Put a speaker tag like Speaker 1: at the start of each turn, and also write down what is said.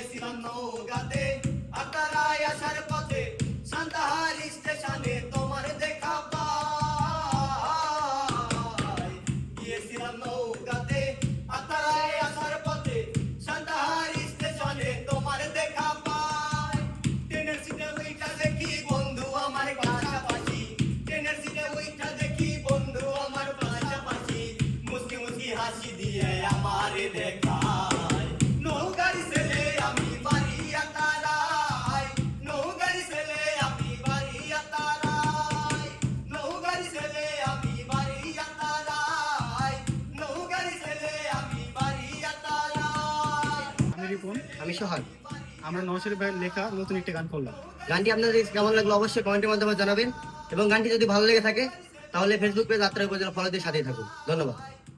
Speaker 1: গিয়েছিলাম নৌকাতে আতারায় আসার পথে সান্তাহার স্টেশনে তোমার দেখা পাই। গিয়েছিলাম নৌকা সোহাগ।
Speaker 2: আমরা নওশের ভাইয়ের লেখা নতুন একটি গান করলাম।
Speaker 3: গানটি আপনাদের কেমন লাগল অবশ্যই কমেন্টের মাধ্যমে জানাবেন। এবং গানটি যদি ভালো লেগে থাকে, তাহলে ফেসবুক পেজ আত্মার উপজেলা দিয়ে সাথেই থাকুন। ধন্যবাদ।